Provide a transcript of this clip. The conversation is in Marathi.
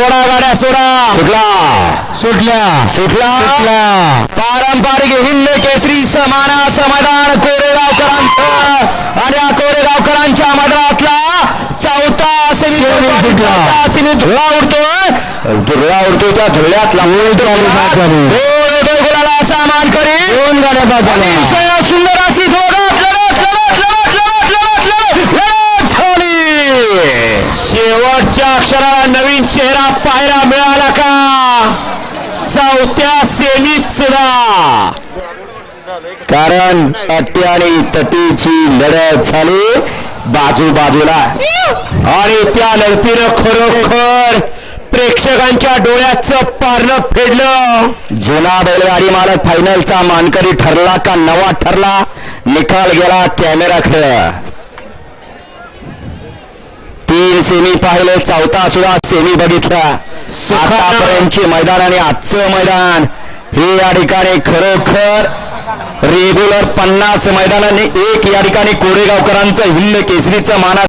सोडा गाड्या सोडा. सुटला. सुटल्या. सुटला. सुटल्या. पारंपरिक हिंद केसरी समानाचं मैदान कोरेगावकरांचं आणि या कोरेगावकरांच्या मैदानातला चौथा सेमी धुळा उडतोय. धुळा उडतोय त्या धुळ्यातला. चालू, चालू. गुलालाचा मानकरी दोन गाड्या बाद झाल्या. अतिशय सुंदर अशी दोघात लढत लढत लढत लढत लढत लढत लढत झाली शेवटच्या अक्षराला नवीन चेहरा पाहायला मिळाला का? चौथ्या सेमीत सुद्धा. कारण अट्टी आणि तटीची लढत झाली बाजू बाजूला आणि त्या लढतीनं खरोखर प्रेक्षकांच्या डोळ्याचं पारणं फेडलं. जुना बैलगाडी मालक फायनलचा मानकरी ठरला का नवा ठरला? निकाल गेला कॅमेराकडे तीन सेमी पाहिले चौथा सुद्धा सेमी बघितला. आतापर्यंतचे मैदान आणि आजचं मैदान हे या ठिकाणी खरोखर रेग्युलर पन्नास मैदानाने एक या ठिकाणी कोरेगावकरांचं हिंद केसरीचं माना